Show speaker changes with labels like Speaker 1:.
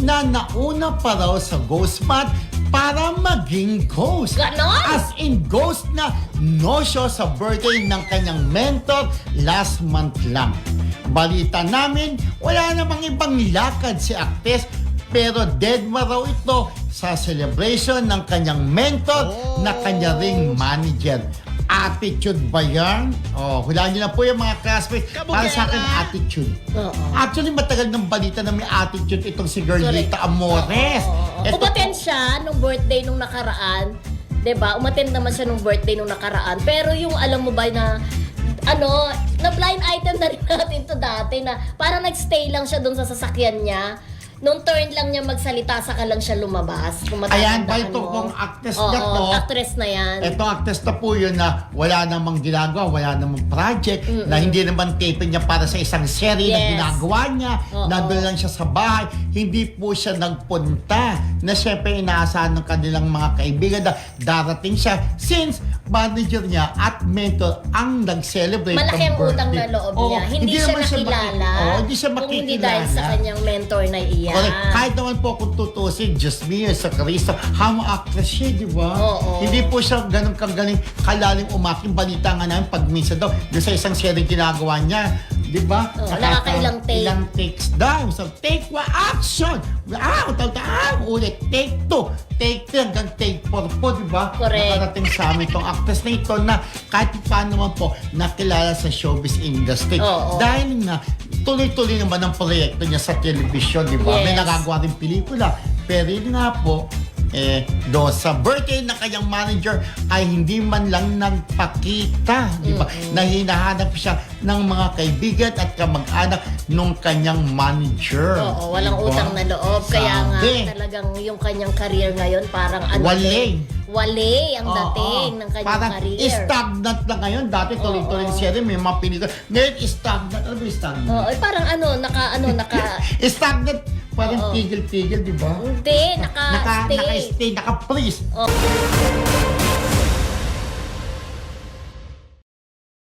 Speaker 1: na nauna pa raw sa ghost month para maging ghost.
Speaker 2: Ganon?
Speaker 1: As in ghost na no show sa birthday ng kanyang mentor last month lang. Balita namin, wala namang ibang lakad si actress pero dead ma raw ito sa celebration ng kanyang mentor na kanya ring manager. Attitude ba yan? Oh, hulaan niyo na po yung mga classmates. Para sa akin,
Speaker 3: Kabugera.
Speaker 1: attitude.
Speaker 2: Oo.
Speaker 1: Actually, matagal ng balita na may attitude itong si Girlita Amores.
Speaker 2: Oo.
Speaker 1: Eto
Speaker 2: Umaten siya nung birthday nung nakaraan. 'Di ba? Umaten naman siya nung birthday nung nakaraan. Pero yung alam mo ba na ano, na blind item na rin natin to dati na parang nagstay lang siya doon sa sasakyan niya. Nung turn lang niya magsalita, saka lang siya lumabas. Kung
Speaker 1: Ayan, ba ito
Speaker 2: mo.
Speaker 1: actress
Speaker 2: Oo,
Speaker 1: na to?
Speaker 2: actress na yan.
Speaker 1: Etong actress na po yun na wala namang ginagawa, wala namang project, na hindi naman taping niya para sa isang serie na
Speaker 2: Yes.
Speaker 1: ginagawa niya,
Speaker 2: Oo.
Speaker 1: nandun lang siya sa bahay, hindi po siya nagpunta, na syempre inaasahan ng kanilang mga kaibigan na darating siya since manager niya at mentor ang nag-celebrate
Speaker 2: Malaki
Speaker 1: ng
Speaker 2: ang utang
Speaker 1: birthday.
Speaker 2: na loob
Speaker 1: Oo,
Speaker 2: niya. Hindi, siya
Speaker 1: naman
Speaker 2: nakilala.
Speaker 1: maki- Oo, hindi siya
Speaker 2: Kung
Speaker 1: makikilala.
Speaker 2: hindi dahil sa kanyang mentor na iyan.
Speaker 1: Correct. Kahit naman po kung tutusin, just me, sa Carissa, hama actress siya, di ba?
Speaker 2: Oo.
Speaker 1: Hindi po siya ganun kagaling, kalalim umaking balita nga namin pag minsan daw, doon sa isang serie ginagawa niya, di ba?
Speaker 2: Oo,
Speaker 1: Saka
Speaker 2: nakakailang take.
Speaker 1: Ilang takes daw. So, take one, action! Ah, utal ah, ulit, take two, take three, hanggang take four po, di ba?
Speaker 2: Correct.
Speaker 1: Nakarating sa amin itong actress na ito na kahit paano naman po nakilala sa showbiz industry.
Speaker 2: Oo.
Speaker 1: Dahil nga, tuloy-tuloy naman ang proyekto niya sa television, di ba? May
Speaker 2: Yes.
Speaker 1: nagagawa rin pelikula. Pero yun nga po, eh, do sa birthday ng kanyang manager ay hindi man lang nagpakita, di ba? Na hinahanap siya ng mga kaibigan at kamag-anak nung kanyang manager.
Speaker 2: Oo, walang utang na loob. Kaya nga
Speaker 1: Sabi.
Speaker 2: talagang yung kanyang career ngayon parang ano
Speaker 1: Wale.
Speaker 2: din, Wale ang
Speaker 1: Oo,
Speaker 2: dating ng kanyang
Speaker 1: Parang
Speaker 2: career.
Speaker 1: stagnant na ngayon. Dati tuloy-tuloy
Speaker 2: Oo.
Speaker 1: serie, may mga pelikula. Ngayon, stagnant. Ano ba stagnant?
Speaker 2: Oo, eh, parang ano, naka, ano, naka,
Speaker 1: stagnant, parang tigil-tigil, di ba?
Speaker 2: hindi, naka,
Speaker 1: Naka,
Speaker 2: stay.
Speaker 1: naka-stay, naka-freeze.
Speaker 2: Oo.